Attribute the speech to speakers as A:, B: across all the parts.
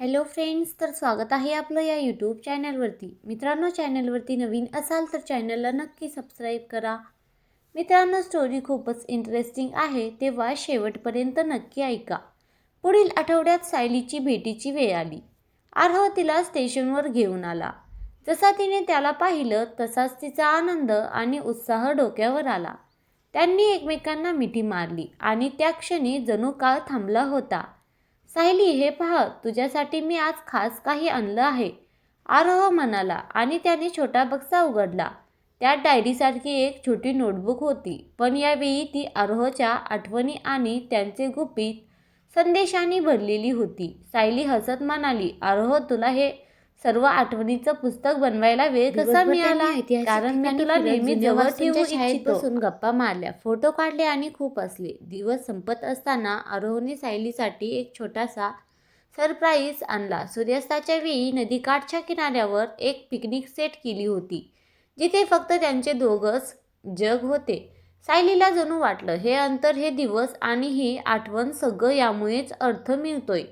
A: Hello friends तर स्वागत आहे आपलं या यूट्यूब चॅनलवरती मित्रांनो चॅनलवरती नवीन असाल तर चॅनलला नक्की सबस्क्राईब करा. मित्रांनो स्टोरी खूपच इंटरेस्टिंग आहे तेव्हा शेवटपर्यंत नक्की ऐका. पुढील आठवड्यात सायलीची भेटीची वेळ आली. आरह तिला स्टेशनवर घेऊन आला. जसा तिने त्याला पाहिलं तसाच तिचा आनंद आणि उत्साह डोक्यावर आला. त्यांनी एकमेकांना मिठी मारली आणि त्या क्षणी जणू काळ थांबला होता. सायली हे पहा तुझ्यासाठी मी आज खास काही आणलं आहे. आरोह म्हणाला आणि त्याने छोटा बक्सा उघडला. त्यात डायरीसारखी एक छोटी नोटबुक होती पण यावेळी ती आरोहच्या आठवणी आणि त्यांचे गुपित संदेशांनी भरलेली होती. सायली हसत म्हणाली आरोह तुला हे सर्व आठवणीचं पुस्तक बनवायला वेळ कसा मिळाला? कारण मी तुला नेहमी जवळ ठेवू
B: शाळेत
A: गप्पा मारल्या फोटो काढले आणि खूप असले दिवस संपत असताना आरोहने सायलीसाठी एक छोटासा सरप्राईज आणला. सूर्यास्ताच्या वेळी नदीकाठच्या किनाऱ्यावर एक पिकनिक सेट केली होती जिथे फक्त त्यांचे दोघंच जग होते. सायलीला जणू वाटलं हे अंतर हे दिवस आणि ही आठवण सगळं यामुळेच अर्थ मिळतोय.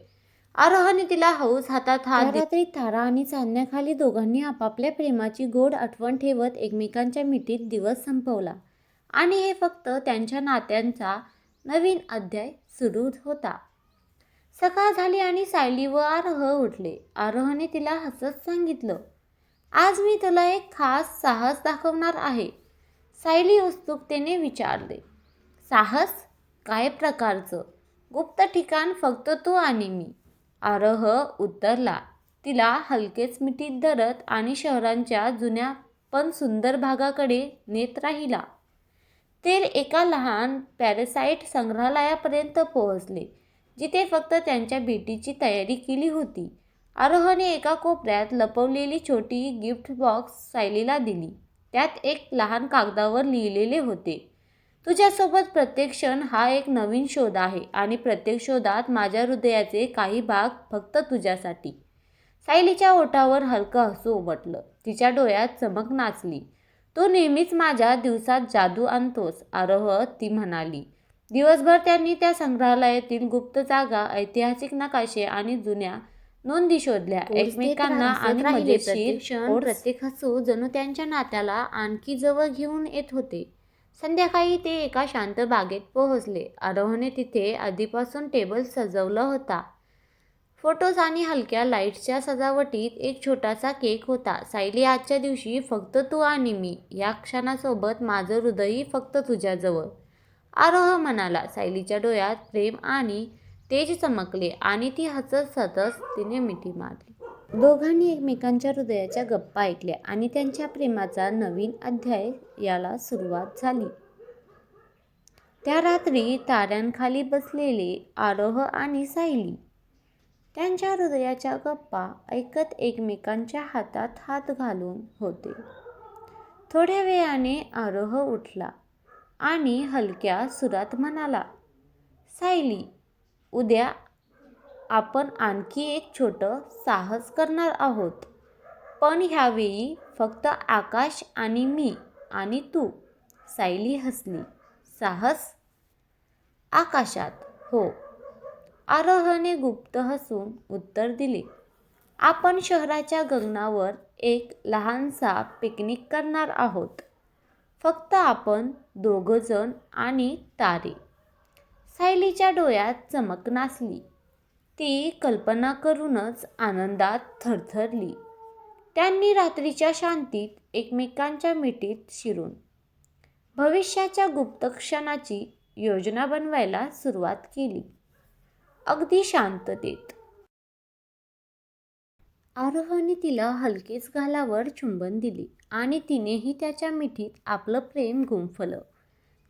A: आरोहने तिला हौस हातात हात.
B: रात्री तारा आणि चांदण्याखाली दोघांनी आपापल्या प्रेमाची गोड आठवण ठेवत एकमेकांच्या मिठीत दिवस संपवला.
A: आणि हे फक्त त्यांच्या नात्यांचा नवीन अध्याय सुरू होता. सकाळ झाली आणि सायली व आरोह उठले. आरोहने तिला हसत सांगितलं आज मी तुला एक खास साहस दाखवणार आहे. सायली उत्सुकतेने विचारले साहस? काय प्रकारचं? गुप्त ठिकाण फक्त तू आणि मी. आरोह उतरला. तिला हलकेच मिठीत धरत आणि शहरांच्या जुन्या पण सुंदर भागाकडे नेत राहिला. ते एका लहान पॅरेसाईट संग्रहालयापर्यंत पोहोचले जिथे फक्त त्यांच्या भेटीची तयारी केली होती. आरोहने एका कोपऱ्यात लपवलेली छोटी गिफ्ट बॉक्स सायलीला दिली. त्यात एक लहान कागदावर लिहिलेले होते तुझ्यासोबत प्रत्येक क्षण हा एक नवीन शोध आहे आणि प्रत्येक शोधात माझ्या हृदयाचे काही भाग फक्त तुझ्यासाठी. सायलीच्या ओठावर हलकं हसू उमटलं. तिच्या डोळ्यात चमक नाचली. तू नेहमीच माझ्या दिवसात जादू आणतोस आरोह ती म्हणाली. दिवसभर त्यांनी त्या संग्रहालयातील गुप्त जागा ऐतिहासिक नकाशे आणि जुन्या नोंदी शोधल्या. एकमेकांना आणि
B: प्रत्येक
A: हसू जणू त्यांच्या नात्याला आणखी जवळ घेऊन येत होते. संध्याकाळी ते एका शांत बागेत पोहोचले. आरोहने तिथे आधीपासून टेबल सजवला होता. फोटोज आणि हलक्या लाईट्सच्या सजावटीत एक छोटासा केक होता. सायली आजच्या दिवशी फक्त तू आणि मी या क्षणासोबत माझं हृदयही फक्त तुझ्याजवळ. आरोह म्हणाला. सायलीच्या डोळ्यात प्रेम आणि तेज चमकले आणि ती हसत सतत तिने मिठी मारली.
B: दोघांनी एकमेकांच्या हृदयाच्या गप्पा ऐकल्या आणि त्यांच्या प्रेमाचा नवीन अध्याय याला सुरुवात झाली.
A: त्या रात्री ताऱ्यांखाली बसलेले आरोह आणि सायली त्यांच्या हृदयाच्या गप्पा ऐकत एकमेकांच्या हातात हात घालून होते. थोड्या वेळाने आरोह उठला आणि हलक्या सुरात म्हणाला सायली उद्या आपण आणखी एक छोटं साहस करणार आहोत. पण ह्यावेळी फक्त आकाश आणि मी आणि तू सायली हसली. साहस? आकाशात हो. आरोहने गुप्त हसून उत्तर दिले. आपण शहराच्या गगनावर एक लहानसा पिकनिक करणार आहोत. फक्त आपण दोघंजण आणि तारे. सायलीच्या डोळ्यात चमक नाचली. ती कल्पना करूनच आनंदात थरथरली. त्यांनी रात्रीच्या शांतीत एकमेकांच्या मिठीत शिरून भविष्याच्या गुप्त क्षणाची योजना बनवायला सुरुवात केली. अगदी शांततेत. आरोहने तिला हलकेच घालावर चुंबन दिली आणि तिनेही त्याच्या मिठीत आपलं प्रेम गुंफलं.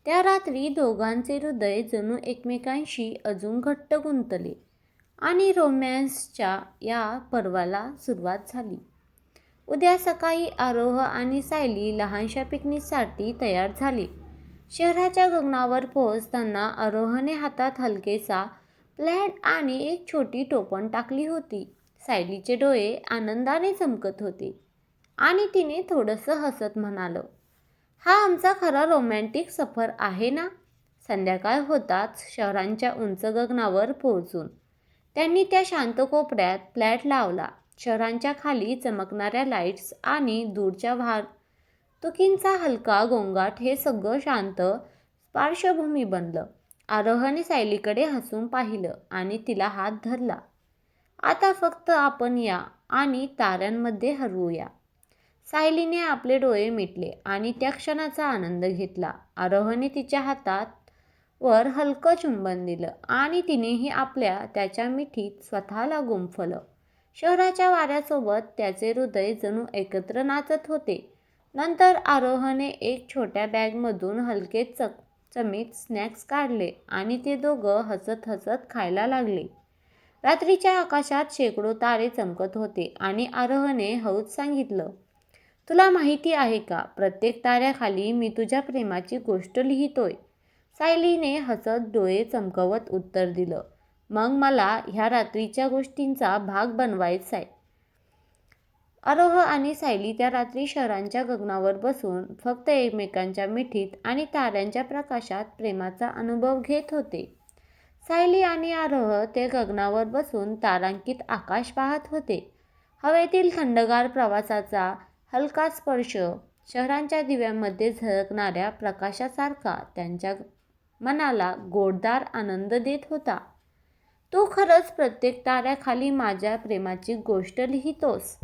A: त्या रात्री दोघांचे हृदय जणू एकमेकांशी अजून घट्ट गुंतले. आणि रोमॅन्सच्या या पर्वाला सुरुवात झाली. उद्या सकाळी आरोह आणि सायली लहानशा पिकनिकसाठी तयार झाली. शहराच्या गगनावर पोहोचताना आरोहने हातात हलकेसा प्लॅड आणि एक छोटी टोपण टाकली होती. सायलीचे डोळे आनंदाने चमकत होते आणि तिने थोडंसं हसत म्हणालं हा आमचा खरा रोमॅन्टिक सफर आहे ना? संध्याकाळ होताच शहरांच्या उंच गगनावर पोहोचून त्यांनी त्या शांत कोपऱ्यात फ्लॅट लावला. शहरांच्या खाली चमकणाऱ्या लाईट्स आणि दूरच्या वाहतुकींचा हलका गोंगाट हे सगळं शांत पार्श्वभूमी बनलं. आरोहने सायलीकडे हसून पाहिलं आणि तिला हात धरला. आता फक्त आपण या आणि ताऱ्यांमध्ये हरवूया. सायलीने आपले डोळे मिटले आणि त्या क्षणाचा आनंद घेतला. आरोहने तिच्या हातात वर हलकं चुंबन दिलं आणि तिनेही आपल्या त्याच्या मिठीत स्वतःला गुंफलं. शहराच्या वाऱ्यासोबत त्याचे हृदय जणू एकत्र नाचत होते. नंतर आरोहने एक छोट्या बॅगमधून हलके चक चमीत स्नॅक्स काढले आणि ते दोघं हसत हसत खायला लागले. रात्रीच्या आकाशात शेकडो तारे चमकत होते आणि आरोहने हौद सांगितलं तुला माहिती आहे का प्रत्येक ताऱ्याखाली मी तुझ्या प्रेमाची गोष्ट लिहितोय. सायलीने हसत डोळे चमकवत उत्तर दिलं. मग मला ह्या रात्रीच्या गोष्टींचा भाग बनवायचा आहे. आरोह आणि सायली त्या रात्री शहरांच्या गगनावर बसून फक्त एकमेकांच्या मिठीत आणि ताऱ्यांच्या प्रकाशात प्रेमाचा अनुभव घेत होते. सायली आणि आरोह ते गगनावर बसून तारांकित आकाश पाहत होते. हवेतील थंडगार प्रवासाचा हलका स्पर्श शहरांच्या दिव्यांमध्ये झळकणाऱ्या प्रकाशासारखा त्यांच्या मनाला गोडदार आनंद देत होता. तू खरंच प्रत्येक ताऱ्याखाली माझ्या प्रेमाची गोष्ट लिहितोस?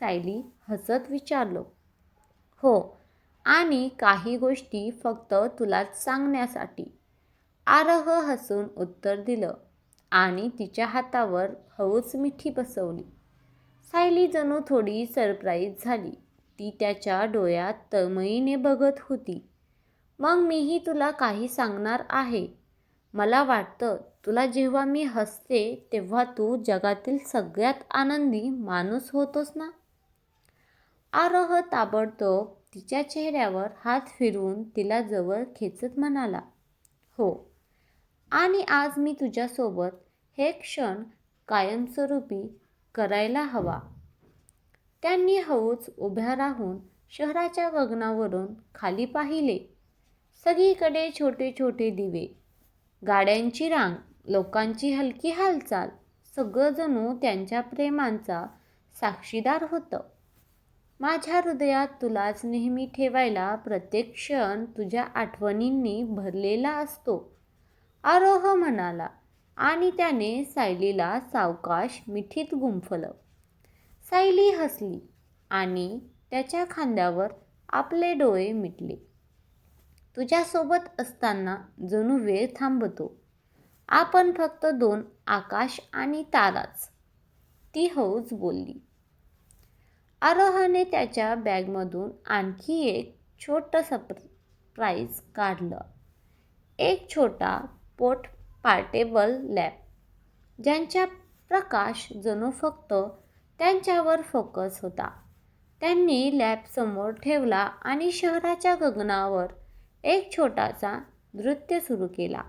A: सायली हसत विचारलो. हो आणि काही गोष्टी फक्त तुलाच सांगण्यासाठी. आरह हसून उत्तर दिलं आणि तिच्या हातावर हळूच मिठी बसवली. सायली जणू थोडी सरप्राईज झाली. ती त्याच्या डोळ्यात तळमळीने बघत होती. मग मीही तुला काही सांगणार आहे. मला वाटतं तुला जेव्हा मी हसते तेव्हा तू जगातील सगळ्यात आनंदी माणूस होतोस ना? आरोह ताबडतोब तिच्या चेहऱ्यावर हात फिरवून तिला जवळ खेचत म्हणाला हो. आणि आज मी तुझ्यासोबत हे क्षण कायमस्वरूपी करायला हवा. त्यांनी हळूच उभ्या राहून शहराच्या गगनावरून खाली पाहिले. सगळीकडे छोटे छोटे दिवे. गाड्यांची रांग लोकांची हलकी हालचाल सगळं जणू त्यांच्या प्रेमांचा साक्षीदार होतं. माझ्या हृदयात तुलाच नेहमी ठेवायला प्रत्येक क्षण तुझ्या आठवणींनी भरलेला असतो. आरोह म्हणाला आणि त्याने सायलीला सावकाश मिठीत गुंफलं. सायली हसली आणि त्याच्या खांद्यावर आपले डोळे मिटले. तुझ्यासोबत असताना जणू वेळ थांबतो. आपण फक्त दोन आकाश आणि ताराच. ती हौज बोलली. आरोहाने त्याच्या बॅगमधून आणखी एक छोटं सरप्राईज काढलं. एक छोटा पोट पार्टेबल लॅब ज्यांच्या प्रकाश जणू फक्त त्यांच्यावर फोकस होता. त्यांनी लॅब समोर ठेवला आणि शहराच्या गगनावर एक छोटासा नृत्य सुरू केला.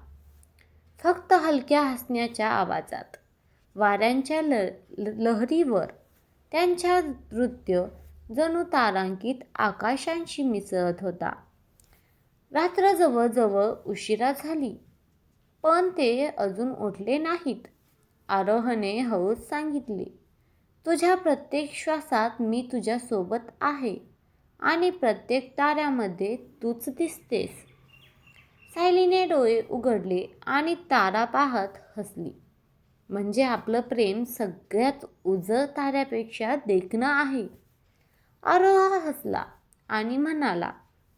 A: फक्त हलक्या हसण्याच्या आवाजात वाऱ्यांच्या ल लहरीवर त्यांच्या नृत्य जणू तारांकित आकाशांशी मिसळत होता. रात्र जवळजवळ उशिरा झाली पण ते अजून उठले नाहीत आरोहने हळूच सांगितले तुझ्या प्रत्येक श्वासात मी तुझ्यासोबत आहे. आणि प्रत्येक ताऱ्यामध्ये तूच दिसतेस. सायलीने डोळे उघडले आणि तारा पाहत हसली. म्हणजे आपलं प्रेम सगळ्यात उजळ ताऱ्यापेक्षा देखणं आहे. अरोहा हसला आणि म्हणाला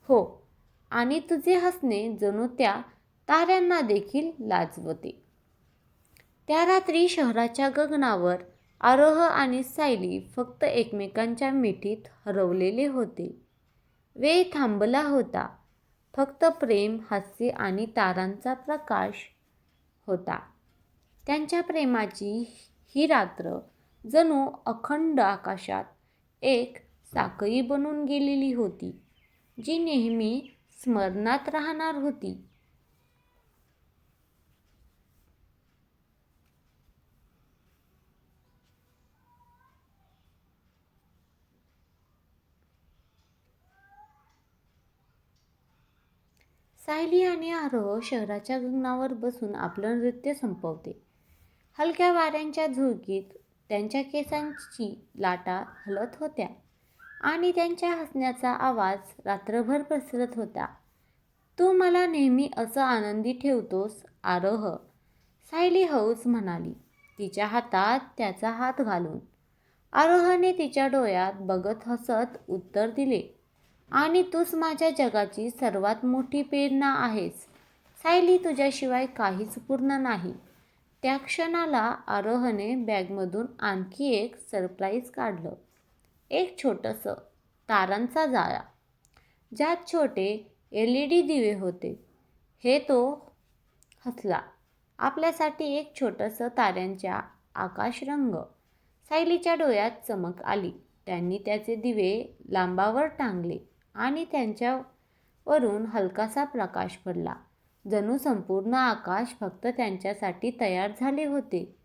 A: हो आणि तुझे हसणे जणू त्या ताऱ्यांना देखील लाजवते. त्या रात्री शहराच्या गगनावर आरोह आणि सायली फक्त एकमेकांच्या मिठीत हरवलेले होते. वेळ थांबला होता. फक्त प्रेम हास्य आणि तारांचा प्रकाश होता. त्यांच्या प्रेमाची ही रात्र जणू अखंड आकाशात एक साखळी बनून गेलेली होती जी नेहमी स्मरणात राहणार होती. सायली आणि आरोह शहराच्या गगनावर बसून आपलं नृत्य संपवते. हलक्या वाऱ्यांच्या झुळकीत त्यांच्या केसांची लाटा हलत होत्या आणि त्यांच्या हसण्याचा आवाज रात्रभर पसरत होता. तू मला नेहमी असं आनंदी ठेवतोस आरोह सायली हौस म्हणाली. तिच्या हातात त्याचा हात घालून आरोहने तिच्या डोळ्यात बघत हसत उत्तर दिले. आणि तूच माझ्या जगाची सर्वात मोठी प्रेरणा आहेस. सायली तुझ्याशिवाय काहीच पूर्ण नाही. त्या क्षणाला आरोहने बॅगमधून आणखी एक सरप्राईज काढलं. एक छोटंसं तारांचा जाळा. ज्यात छोटे एल ई डी दिवे होते. हे तो हसला. आपल्यासाठी एक छोटंसं ताऱ्यांच्या आकाशरंग सायलीच्या डोळ्यात चमक आली. त्यांनी त्याचे दिवे लांबावर टांगले. आणि त्यांच्यावरून हलकासा प्रकाश पडला. जणू संपूर्ण आकाश फक्त त्यांच्यासाठी तयार झाले होते.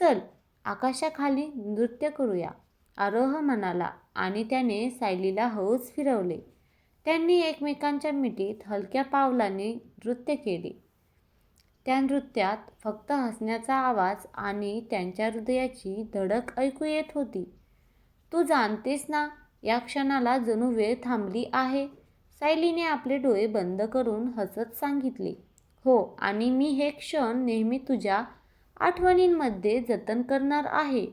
A: चल आकाशाखाली नृत्य करूया आरोह म्हणाला आणि त्याने सायलीला हौस फिरवले. त्यांनी एकमेकांच्या मिठीत हलक्या पावलाने नृत्य केले. त्या नृत्यात फक्त हसण्याचा आवाज आणि त्यांच्या हृदयाची धडक ऐकू येत होती. तू जाणतेस ना या क्षणाला जणू वेळ थांबली आहे. सायलीने आपले डोळे बंद करून हसत सांगितले हो आणि मी हे क्षण नेहमी तुझ्या आठवणींमध्ये जतन करणार आहे.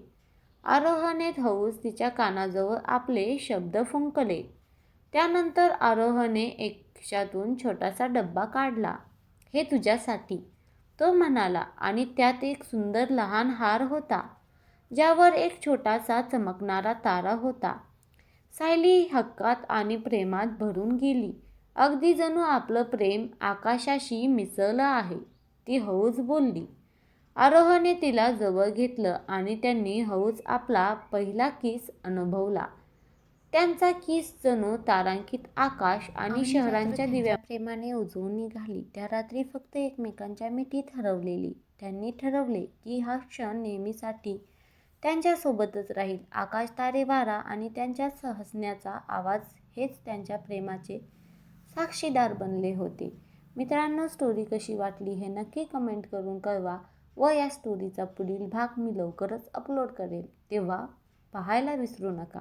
A: आरोहने हौस तिच्या कानाजवळ आपले शब्द फुंकले. त्यानंतर आरोहने एक खिशातून छोटासा डब्बा काढला. हे तुझ्यासाठी तो म्हणाला आणि त्यात एक सुंदर लहान हार होता ज्यावर एक छोटासा चमकणारा तारा होता. सायली हक्कात आणि प्रेमात भरून गेली. अगदी जणू आपलं प्रेम आकाशाशी मिसळलं आहे ती हौस बोलली. आरोहने तिला जवळ घेतलं आणि त्यांनी हौस आपला पहिला किस अनुभवला. त्यांचा किस जणू तारांकित आकाश आणि शहरांच्या दिव्या प्रेमाने उजवून निघाली. त्या रात्री फक्त एकमेकांच्या मिठीत हरवलेली त्यांनी ठरवले की हा क्षण नेहमीसाठी त्यांच्यासोबतच राहील. आकाश तारे वारा आणि त्यांच्या हसण्याचा आवाज हेच त्यांच्या प्रेमाचे साक्षीदार बनले होते. मित्रांनो स्टोरी कशी वाटली हे नक्की कमेंट करून कळवा व या स्टोरीचा पुढील भाग मी लवकरच अपलोड करेल. तेव्हा पाहायला विसरू नका.